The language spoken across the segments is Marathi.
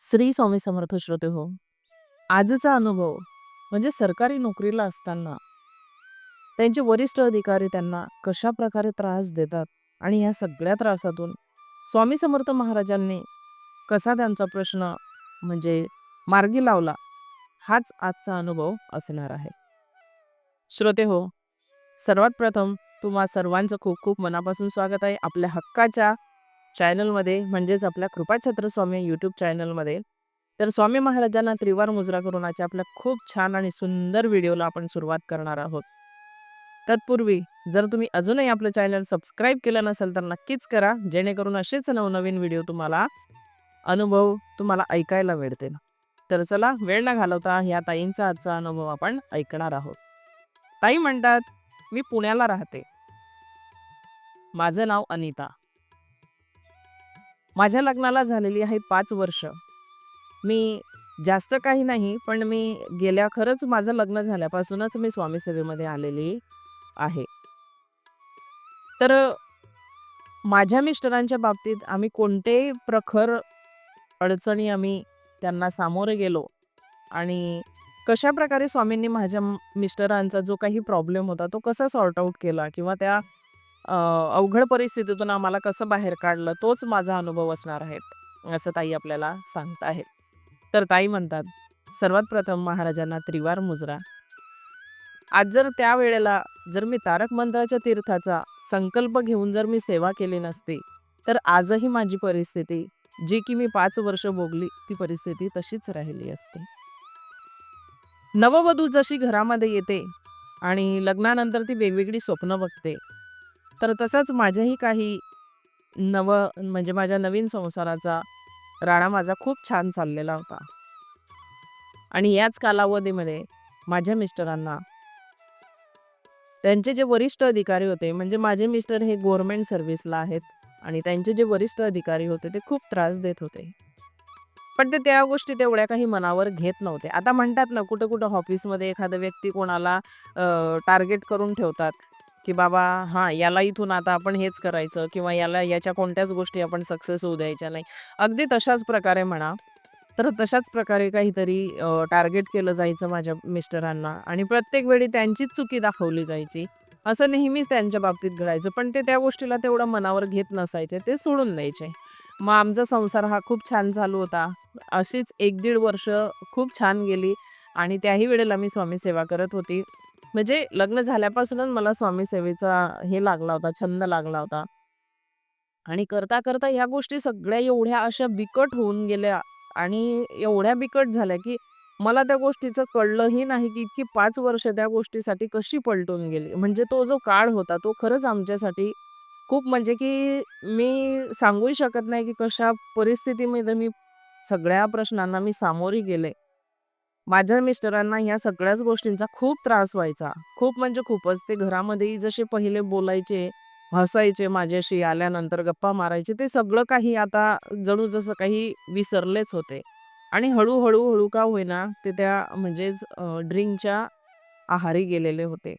श्री स्वामी समर्थ श्रोते हो. आजचा अनुभव म्हणजे सरकारी नोकरीला असताना त्यांचे वरिष्ठ अधिकारी त्यांना कशा प्रकारे त्रास देतात आणि ह्या सगळ्या त्रासातून स्वामी समर्थ महाराजांनी कसा त्यांचा प्रश्न म्हणजे मार्गी लावला हाच आजचा अनुभव असणार आहे. श्रोते हो सर्वात प्रथम तुम्हा सर्वांचं खूप खूप मनापासून स्वागत आहे. आपल्या हक्काच्या चॅनलमध्ये म्हणजेच आपल्या कृपाछत्र स्वामी यूट्यूब चॅनलमध्ये. तर स्वामी महाराजांना त्रिवार मुजरा करून आजच्या आपल्या खूप छान आणि सुंदर व्हिडिओला आपण सुरुवात करणार आहोत. तत्पूर्वी जर तुम्ही अजूनही आपलं चॅनल सबस्क्राईब केलं नसेल तर नक्कीच करा जेणेकरून असेच नवनवीन व्हिडिओ तुम्हाला अनुभव तुम्हाला ऐकायला मिळतील. तर चला वेळ न घालवता ह्या ताईंचा आजचा अनुभव आपण ऐकणार आहोत. ताई म्हणतात मी पुण्याला राहते. माझं नाव अनिता. माझ्या लग्नाला झालेली आहे पाच वर्ष. मी जास्त काही नाही पण मी गेल्या खरंच माझं लग्न झाल्यापासूनच मी स्वामी सेवेमध्ये आलेली आहे. तर माझ्या मिस्टरांच्या बाबतीत आम्ही कोणते प्रखर अडचणी आम्ही त्यांना सामोरे गेलो आणि कशा प्रकारे स्वामींनी माझ्या मिस्टरांचा जो काही प्रॉब्लेम होता तो कसा सॉर्ट आऊट केला किंवा त्या अवघड परिस्थितीतून आम्हाला कसं बाहेर काढलं तोच माझा अनुभव असणार आहे असं ताई आपल्याला सांगत आहेत. तर ताई म्हणतात सर्वात प्रथम महाराजांना त्रिवार मुजरा. आज जर त्या वेळेला जर मी तारक मंत्राच्या तीर्थाचा संकल्प घेऊन जर मी सेवा केली नसती तर आजही माझी परिस्थिती जी की मी पाच वर्ष भोगली ती परिस्थिती तशीच राहिली असते. नववधू जशी घरामध्ये येते आणि लग्नानंतर ती वेगवेगळी स्वप्न बघते तर तसंच माझ्याही काही नव म्हणजे माझ्या नवीन संसाराचा राणा माझा खूप छान चाललेला होता. आणि याच कालावधीमध्ये माझ्या मिस्टरांना त्यांचे जे वरिष्ठ अधिकारी होते म्हणजे माझे मिस्टर हे गव्हर्नमेंट सर्व्हिसला आहेत आणि त्यांचे जे वरिष्ठ अधिकारी होते ते खूप त्रास देत होते. पण ते त्या गोष्टी तेवढ्या काही मनावर घेत नव्हते. आता म्हणतात ना कुठं कुठं ऑफिसमध्ये एखादा व्यक्ती कोणाला टार्गेट करून ठेवतात. की बाबा हां याला इथून आता आपण हेच करायचं किंवा याला याच्या कोणत्याच गोष्टी आपण सक्सेस होऊ द्यायच्या नाही. अगदी तशाच प्रकारे म्हणा तर तशाच प्रकारे काहीतरी टार्गेट केलं जायचं माझ्या मिस्टरांना आणि प्रत्येक वेळी त्यांचीच चुकी दाखवली जायची. असं नेहमीच त्यांच्या बाबतीत घडायचं पण ते त्या गोष्टीला तेवढं मनावर घेत नसायचे ते सोडून द्यायचे. मग आमचा संसार हा खूप छान चालू होता. अशीच एक दीड वर्ष खूप छान गेली आणि त्याही वेळेला मी स्वामी सेवा करत होती. म्हणजे लग्न झाल्यापासूनच मला स्वामी सेवेचा हे लागला होता छंद लागला होता. आणि करता करता ह्या गोष्टी सगळ्या एवढ्या अशा बिकट होऊन गेल्या आणि एवढ्या बिकट झाल्या की मला त्या गोष्टीचं कळलंही नाही की इतकी पाच वर्ष त्या गोष्टीसाठी कशी पलटून गेली. म्हणजे तो जो काळ होता तो खरंच आमच्यासाठी खूप म्हणजे की मी सांगूही शकत नाही की कशा परिस्थितीमध्ये मी सगळ्या प्रश्नांना मी सामोरी गेले. माझ्या मिस्टरांना ह्या सगळ्याच गोष्टींचा खूप त्रास व्हायचा. खूप म्हणजे खूपच. ते घरामध्येही जसे पहिले बोलायचे हसायचे माझ्याशी आल्यानंतर गप्पा मारायचे ते सगळं काही आता जणू जसं काही विसरलेच होते. आणि हळूहळू हळू का होईना ते त्या म्हणजेच ड्रिंकच्या आहारी गेलेले होते.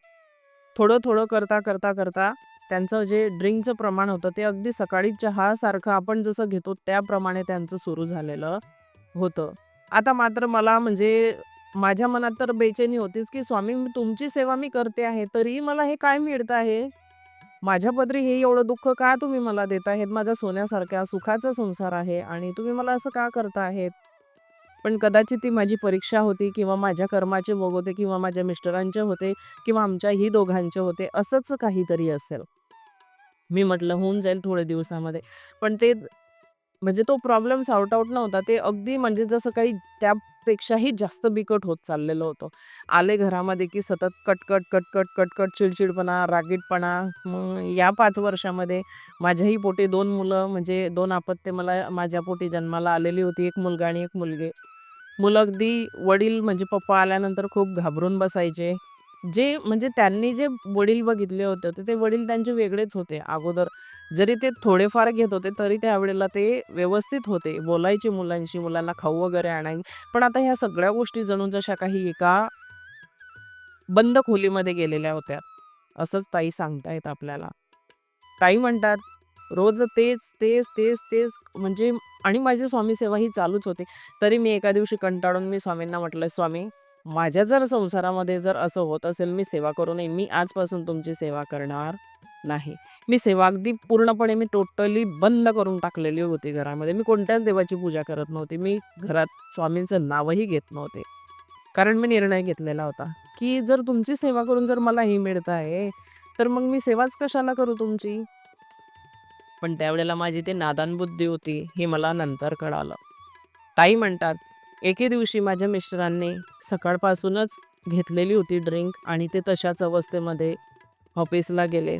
थोडं थोडं करता करता करता त्यांचं जे ड्रिंकचं प्रमाण होतं ते अगदी सकाळी चहासारखं आपण जसं घेतो त्याप्रमाणे त्यांचं सुरू झालेलं होतं. आता मात्र मला म्हणजे माझ्या मनात तर बेचैनी होतीच की स्वामी तुमची सेवा मी करते आहे तरीही मला हे काय मिळत आहे? माझ्या पदरी हे एवढं दुःख का तुम्ही मला देत आहेत? माझा सोन्यासारख्या सुखाचा संसार आहे आणि तुम्ही मला असं का करता आहेत? पण कदाचित ती माझी परीक्षा होती किंवा माझ्या कर्माचे भोग होते किंवा माझ्या मिस्टरांचे होते किंवा आमच्याही दोघांचे होते असंच काहीतरी असेल. मी म्हटलं होऊन जाईल थोड्या दिवसामध्ये. पण ते म्हणजे तो प्रॉब्लेम सॉर्ट आउट नव्हता. ते अगदी म्हणजे जसं काही त्यापेक्षाही जास्त बिकट होत चाललेलं होतं. आले घरामध्ये की सतत कटकट कटकट कटकट चिडचिडपणा रागीटपणा. मग या पाच वर्षामध्ये माझ्याही पोटी दोन मुलं म्हणजे दोन अपत्य मला माझ्या पोटी जन्माला आलेली होती. एक मुलगा आणि एक मुलगी. मुलं अगदी वडील म्हणजे पप्पा आल्यानंतर खूप घाबरून बसायचे. जे म्हणजे त्यांनी जे वडील बघितले होते ते वडील त्यांचे वेगळेच होते. अगोदर जरी ते थोडेफार घेत होते तरी त्यावेळेला ते व्यवस्थित होते. बोलायचे मुलांशी मुलांना खाऊ वगैरे आणायचे. पण आता ह्या सगळ्या गोष्टी जणू जशा काही एका बंद खोलीमध्ये गेलेल्या होत्या. असंच ताई सांगतायत आपल्याला. ताई म्हणतात रोज तेच, तेच, तेच, तेच म्हणजे आणि माझी स्वामी सेवा ही चालूच होती. तरी मी एका दिवशी कंटाळून मी स्वामींना म्हटलं, "स्वामी, माझ्या जर संसारामध्ये जर असं होत असेल, मी सेवा करू नये, मी आजपासून तुमची सेवा करणार नाही." मी सेवा अगदी पूर्णपणे मी टोटली बंद करून टाकलेली होती घरामध्ये. मी कोणत्याच देवाची पूजा करत नव्हती. मी घरात स्वामींचं नावही घेत नव्हते. कारण मी निर्णय घेतलेला होता, की जर तुमची सेवा करून जर मला हे मिळत आहे, तर मग मी सेवाच कशाला करू तुमची? पण त्यावेळेला माझी ती नादान बुद्धी होती, हे मला नंतर कळालं. ताई म्हणतात, एके दिवशी माझ्या मिस्टरांनी सकाळपासूनच घेतलेली होती ड्रिंक आणि ते तशाच अवस्थेमध्ये ऑफिसला गेले.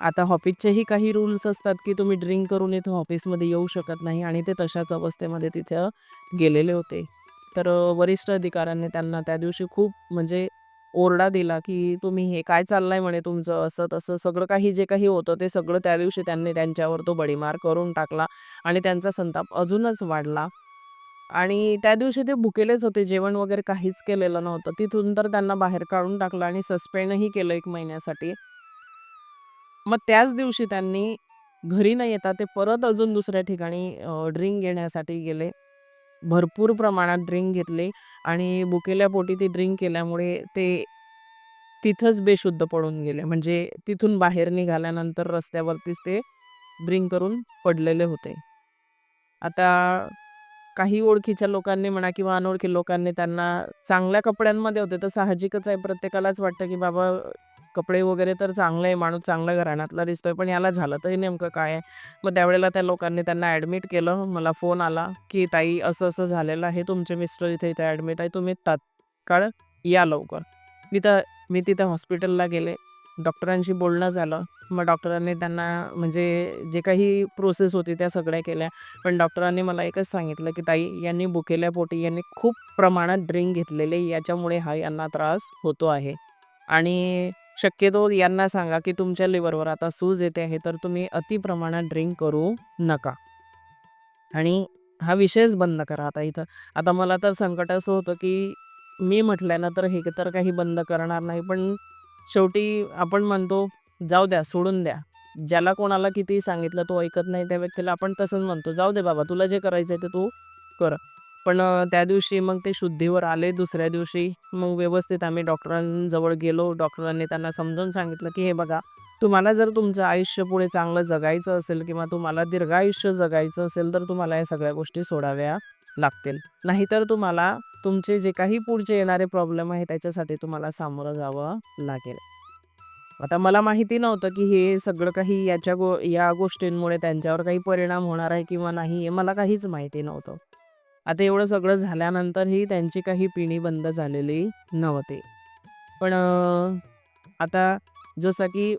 आता ऑफिसचेही काही रूल्स असतात, की तुम्ही ड्रिंक करून इथं ऑफिसमध्ये येऊ शकत नाही आणि ते तशाच अवस्थेमध्ये तिथं गेलेले होते. तर वरिष्ठ अधिकाऱ्यांनी त्यांना त्या दिवशी खूप म्हणजे ओरडा दिला, की "तुम्ही हे काय चाललंय?" म्हणे तुमचं असं-तसं सगळं काही जे काही होतं ते सगळं त्या दिवशी त्यांनी त्यांच्यावर तो बडीमार करून टाकला आणि त्यांचा संताप अजूनच वाढला. आणि त्या दिवशी ते भुकेलेच होते. जेवण वगैरे काहीच केलेलं नव्हतं. तिथून तर त्यांना बाहेर काढून टाकलं आणि सस्पेंडही केलं एक महिन्यासाठी. मग त्याच दिवशी त्यांनी घरी न येता ते परत अजून दुसऱ्या ठिकाणी ड्रिंक घेण्यासाठी गेले. भरपूर प्रमाणात ड्रिंक घेतले आणि भुकेल्या पोटी ती ड्रिंक केल्यामुळे ते तिथंच बेशुद्ध पडून गेले. म्हणजे तिथून बाहेर निघाल्यानंतर रस्त्यावरतीच ते ड्रिंक करून पडलेले होते. आता काही ओळखीच्या लोकांनी म्हणा किंवा अनोळखी लोकांनी त्यांना चांगल्या कपड्यांमध्ये होते, तर साहजिकच आहे प्रत्येकालाच वाटतं, की बाबा कपडे वगैरे तर चांगले आहे, माणूस चांगल्या घराण्यातला दिसतोय, पण याला झालं तरी नेमकं काय आहे? मग त्यावेळेला त्या लोकांनी त्यांना ॲडमिट केलं. मला फोन आला, की "ताई असं-असं झालेलं आहे. तुमचे मिस्टर इथे-इथे ॲडमिट आहे. तुम्ही तात्काळ या लवकर." मी तर मी तिथे हॉस्पिटलला गेले. डॉक्टरांशी बोलणं झालं. मग डॉक्टरांनी त्यांना म्हणजे जे काही प्रोसेस होती त्या सगळ्या केल्या. पण डॉक्टरांनी मला एकच सांगितलं, की "ताई, यांनी भुकेल्या पोटी यांनी खूप प्रमाणात ड्रिंक घेतलेले, याच्यामुळे हा यांना त्रास होतो आहे. आणि शक्यतो यांना सांगा, की तुमच्या लिव्हरवर आता सूज येते आहे, तर तुम्ही अति प्रमाणात ड्रिंक करू नका." आणि हा विषयच बंद करा आता इथं. आता मला तर संकट असं होतं, की मी म्हटल्यानंतर हे तर काही बंद करणार नाही. पण शेवटी आपण म्हणतो, "जाऊ द्या, सोडून द्या." ज्याला कोणाला कितीही सांगितलं तो ऐकत नाही, त्या व्यक्तीला आपण तसंच म्हणतो, "जाऊ दे बाबा, तुला जे करायचं आहे ते तू कर." पण त्या दिवशी मग ते शुद्धीवर आले दुसऱ्या दिवशी. मग व्यवस्थित आम्ही डॉक्टरांजवळ गेलो. डॉक्टरांनी त्यांना समजावून सांगितलं, की "हे बघा, तुम्हाला जर तुमचं आयुष्य पुढे चांगलं जगायचं असेल किंवा तुम्हाला दीर्घायुष्य जगायचं असेल, तर तुम्हाला या सगळ्या गोष्टी सोडाव्या लागतील. नाहीतर तुम्हाला तुमचे जे काही पुढचे येणारे प्रॉब्लेम आहे त्याच्यासाठी तुम्हाला सामोरं जावं लागेल." आता मला माहिती नव्हतं, की हे सगळं काही याच्या गो या गोष्टींमुळे त्यांच्यावर काही परिणाम होणार आहे किंवा नाही, हे मला काहीच माहिती नव्हतं. आता एवढं सगळं झाल्यानंतरही त्यांची काही पिणी बंद झालेली नव्हती. पण आता जसं की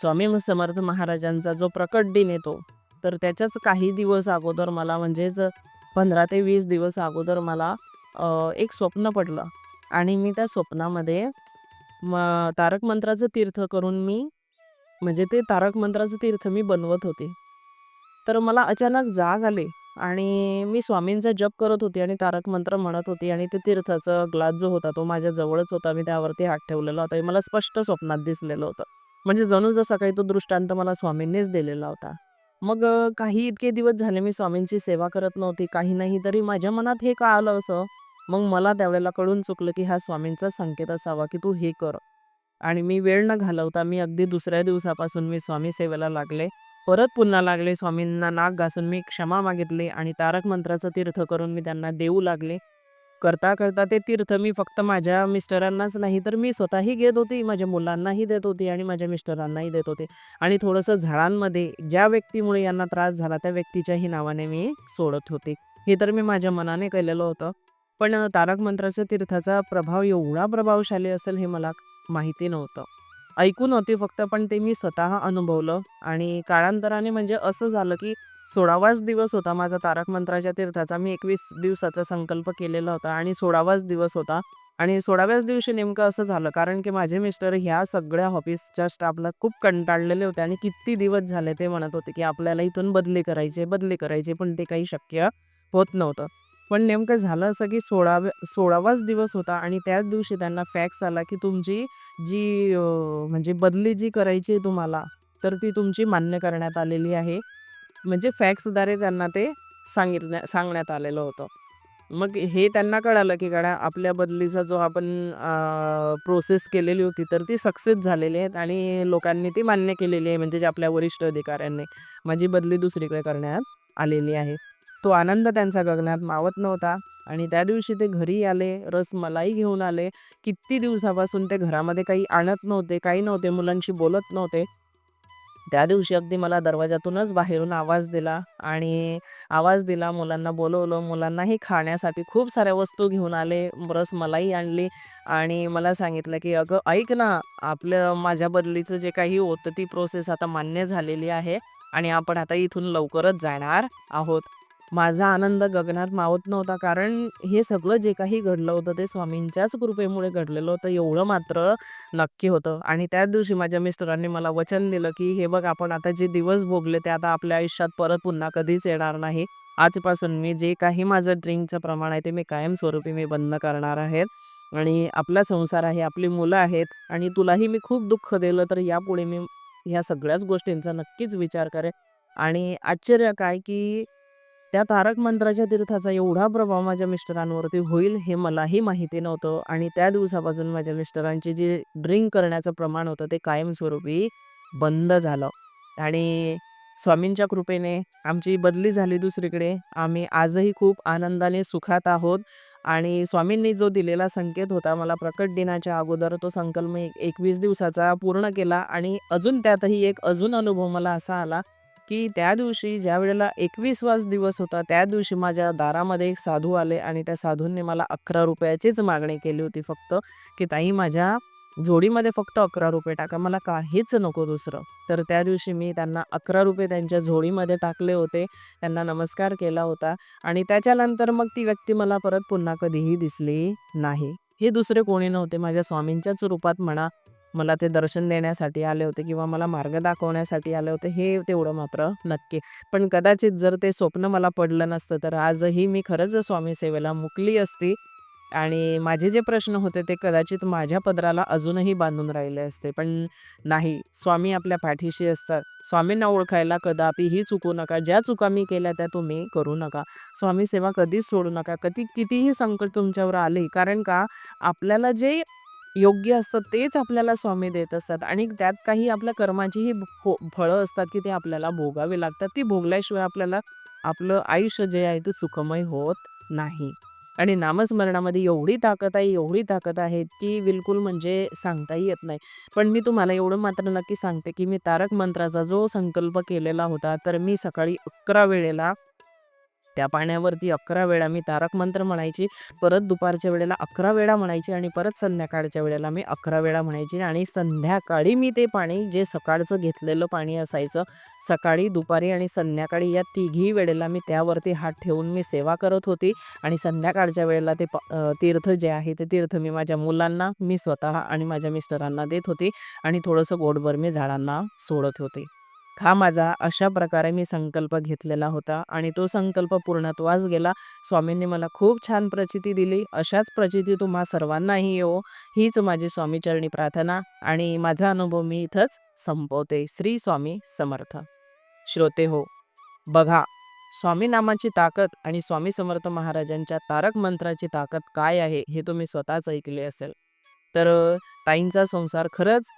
स्वामी समर्थ महाराजांचा जो प्रकट दिन येतो, तर त्याच्याच काही दिवस अगोदर मला म्हणजेच 15 ते वीस दिवस अगोदर मला एक स्वप्न पडलं आणि मी त्या स्वप्नामध्ये म तारक मंत्राचं तीर्थ करून मी म्हणजे ते तारक मंत्राचं तीर्थ मी बनवत होते. तर मला अचानक जाग आली आणि मी स्वामींचा जप करत होते आणि तारक मंत्र म्हणत होते आणि ते तीर्थाचा ग्लास जो होता तो माझ्या जवळच होता. मी त्यावरती हात ठेवलेला होता. हे मला स्पष्ट स्वप्नात दिसलेलं होतं. म्हणजे जणू जसा काही तो दृष्टांत मला स्वामींनीच दिलेला होता. मग अ, काही इतके दिवस झाले मी स्वामींची सेवा करत नव्हती, काही नाही. तरी माझ्या मनात हे का आलं असं? मग मला त्यावेळेला कळून चुकलं, की हा स्वामींचा संकेत असावा, की तू हे कर. आणि मी वेळ न घालवता मी अगदी दुसऱ्या दिवसापासून मी स्वामी सेवेला लागले. परत पुन्हा लागले. स्वामींना नाक घासून मी क्षमा मागितली आणि तारक मंत्राचं तीर्थ करून मी त्यांना देऊ लागले. करता-करता ते तीर्थ मी फक्त माझ्या मिस्टरांनाच नाही, तर मी स्वतःही घेत होती, माझ्या मुलांनाही देत होती आणि माझ्या मिस्टरांनाही देत होते. आणि थोडंसं झाडांमध्ये ज्या व्यक्तीमुळे यांना त्रास झाला, त्या व्यक्तीच्याही नावाने मी सोडत होते. हे तर मी माझ्या मनाने केलेलं होतं. पण तारक मंत्राच्या तीर्थाचा प्रभाव एवढा प्रभावशाली असेल हे मला माहिती नव्हतं. ऐकून होती फक्त, पण ते मी स्वतः अनुभवलं आणि काळांतराने म्हणजे असं झालं, की 16वाच दिवस होता माझा तारक मंत्राच्या तीर्थाचा. मी 21 दिवसाचा संकल्प केलेला होता आणि 16वाच दिवस होता आणि 16व्याच दिवशी नेमकं असं झालं, कारण की माझे मिस्टर ह्या सगळ्या ऑफिसच्या स्टाफला खूप कंटाळलेले होते आणि किती दिवस झाले ते म्हणत होते, की आपल्याला इथून बदली करायची बदली करायची पण ते काही शक्य होत नव्हतं. पण नेमकं झालं असं, की 16व्या 16वाच दिवस होता आणि त्याच दिवशी त्यांना फॅक्स आला, की तुमची जी म्हणजे बदली जी करायची आहे तुम्हाला, तर ती तुमची मान्य करण्यात आलेली आहे म्हणजे फॅक्सद्वारे त्यांना ते सांगितण्या सांगण्यात आलेलं होतं. मग हे त्यांना कळालं की गाड्या आपल्या बदलीचा जो आपण प्रोसेस केलेली होती तर ती सक्सेस झालेली आहेत आणि लोकांनी ती मान्य केलेली आहे. म्हणजे जे आपल्या वरिष्ठ अधिकाऱ्यांनी माझी बदली दुसरीकडे करण्यात आलेली आहे. तो आनंद त्यांचा गगनात मावत नव्हता आणि त्या दिवशी ते घरी आले रसमलाई घेऊन आले. किती दिवसापासून ते घरामध्ये काही आणत नव्हते काही नव्हते मुलांशी बोलत नव्हते. त्या दिवशी अगदी मला दरवाजातूनच बाहेरून आवाज दिला आणि आवाज दिला मुलांना बोलवलं मुलांनाही खाण्यासाठी खूप साऱ्या वस्तू घेऊन आले रसमलाई आणली आणि मला सांगितलं की अगं ऐक ना आपलं माझ्या बदलीचं जे काही होतं ती प्रोसेस आता मान्य झालेली आहे आणि आपण आता इथून लवकरच जाणार आहोत. माझा आनंद गगनात मावत नव्हता. कारण हे सगळं जे काही घडलं होतं ते स्वामींच्याच कृपेमुळे घडलेलं होतं. एवढं मात्र नक्की होतं. आणि त्याच दिवशी माझ्या मिस्टरांनी मला वचन दिलं की हे बघ आपण आता जे दिवस भोगले ते आता आपल्या आयुष्यात परत पुन्हा कधीच येणार नाही. आजपासून मी जे काही माझं ड्रिंकचं प्रमाण आहे ते मी कायमस्वरूपी मी बंद करणार आहेत आणि आपला संसार आहे आपली मुलं आहेत आणि तुलाही मी खूप दुःख दिलं तर यापुढे मी ह्या सगळ्याच गोष्टींचा नक्कीच विचार करेन. आणि आश्चर्य काय की त्या तारक मंत्राच्या तीर्थाचा एवढा प्रभाव माझ्या मिस्टरांवरती होईल हे मलाही माहिती नव्हतं आणि त्या दिवसापासून माझ्या मिस्टरांचे जे ड्रिंक करण्याचं प्रमाण होतं ते कायमस्वरूपी बंद झालं. आणि स्वामींच्या कृपेने आमची बदली झाली दुसरीकडे. आम्ही आजही खूप आनंदाने सुखात आहोत आणि स्वामींनी जो दिलेला संकेत होता मला प्रकट दिनाच्या अगोदर तो संकल्प मी एकवीस दिवसाचा पूर्ण केला आणि अजून त्यातही एक अजून अनुभव मला असा आला की त्या दिवशी ज्या वेळेला एकवीसवाच दिवस होता त्या दिवशी माझ्या दारामध्ये एक साधू आले आणि त्या साधूंनी मला अकरा रुपयाचीच मागणी केली होती फक्त की ताई माझ्या जोडीमध्ये फक्त अकरा रुपये टाका मला काहीच नको दुसरं. तर त्या दिवशी मी त्यांना अकरा रुपये त्यांच्या झोडीमध्ये टाकले होते त्यांना नमस्कार केला होता आणि त्याच्यानंतर मग ती व्यक्ती मला परत पुन्हा कधीही दिसली नाही. हे दुसरे कोणी नव्हते माझ्या स्वामींच्याच रूपात म्हणा मला ते दर्शन देण्यासाठी आले होते किंवा मला मार्ग दाखवण्यासाठी आले होते हे तेवढं मात्र नक्की. पण कदाचित जर ते स्वप्न मला पडलं नसतं तर आजही मी खरंच स्वामी सेवेला मुकली असती आणि माझे जे प्रश्न होते ते कदाचित माझ्या पदराला अजूनही बांधून राहिले असते. पण नाही स्वामी आपल्या पाठीशी असतात. स्वामींना ओळखायला कदापि ही चुकू नका. ज्या चुका मी केल्या त्या तुम्ही करू नका. स्वामी सेवा कधीच सोडू नका. कधी कितीही संकट तुमच्यावर आले कारण का? आपल्याला जे योग्य असतं तेच आपल्याला स्वामी देत असतात. आणि त्यात काही आपल्या कर्माचीही हो फळं असतात की ते आपल्याला भोगावे लागतात. ती भोगल्याशिवाय आपल्याला आपलं आयुष्य जे आहे ते सुखमय होत नाही. आणि नामस्मरणामध्ये एवढी ताकद आहे एवढी ताकद आहे की बिलकुल म्हणजे सांगताही येत नाही. पण मी तुम्हाला एवढं मात्र नक्की सांगते की मी तारक मंत्राचा जो संकल्प केलेला होता तर मी सकाळी अकरा वेळेला त्या पाण्यावरती अकरा वेळा मी तारक मंत्र म्हणायची परत दुपारच्या वेळेला अकरा वेळा म्हणायची आणि परत संध्याकाळच्या वेळेला मी अकरा वेळा म्हणायची आणि संध्याकाळी मी ते पाणी जे सकाळचं घेतलेलं पाणी असायचं सकाळी दुपारी आणि संध्याकाळी या तिघी वेळेला मी त्यावरती हात ठेवून मी सेवा करत होती आणि संध्याकाळच्या वेळेला ते तीर्थ जे आहे ते तीर्थ मी माझ्या मुलांना मी स्वतः आणि माझ्या मिस्टरांना देत होती आणि थोडंसं गोडभर मी झाडांना सोडत होते. हा माझा अशा प्रकारे मी संकल्प घेतलेला होता आणि तो संकल्प पूर्णत्वास गेला. स्वामींनी मला खूप छान प्रचिती दिली. अशाच प्रचिती तुम्हा सर्वांनाही येवो. हीच माझी स्वामीचरणी प्रार्थना आणि माझा अनुभव मी इथंच संपवते. श्री स्वामी समर्थ. श्रोते हो बघा स्वामी नामाची ताकद आणि स्वामी समर्थ महाराजांच्या तारक मंत्राची ताकद काय आहे हे तुम्ही स्वतःच ऐकले असेल. तर ताईंचा संसार खरंच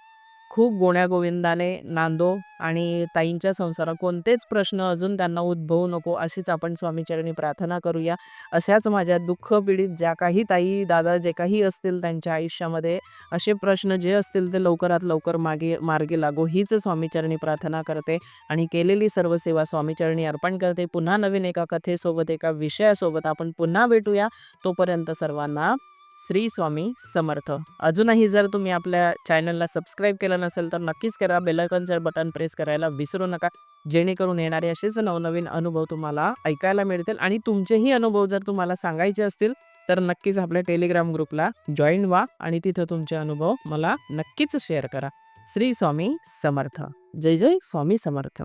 खूप गोण्यागोविंदाने नांदो आणि ताईंच्या संसारात कोणतेच प्रश्न अजून त्यांना उद्भवू नको अशीच आपण स्वामीचरणी प्रार्थना करूया. अशाच माझ्या दुःख पीडित ज्या काही ताई दादा जे काही असतील त्यांच्या आयुष्यामध्ये असे प्रश्न जे असतील ते लवकरात लवकर मागे मार्गी लागो. हीच स्वामीचरणी प्रार्थना करते आणि केलेली सर्व सेवा स्वामीचरणी अर्पण करते. पुन्हा नवीन एका कथेसोबत एका विषयासोबत आपण पुन्हा भेटूया. तोपर्यंत सर्वांना श्री स्वामी समर्थ. अजूनही जर तुम्ही आपल्या चॅनलला सबस्क्राईब केलं नसेल तर नक्कीच करा. बेलायकॉनचं बटन प्रेस करायला विसरू नका. जेणेकरून येणारे असेच नवनवीन अनुभव तुम्हाला ऐकायला मिळतील आणि तुमचेही अनुभव जर तुम्हाला सांगायचे असतील तर नक्कीच आपल्या टेलिग्राम ग्रुपला जॉईन व्हा आणि तिथं तुमचे अनुभव मला नक्कीच शेअर करा. श्री स्वामी समर्थ. जय जय स्वामी समर्थ.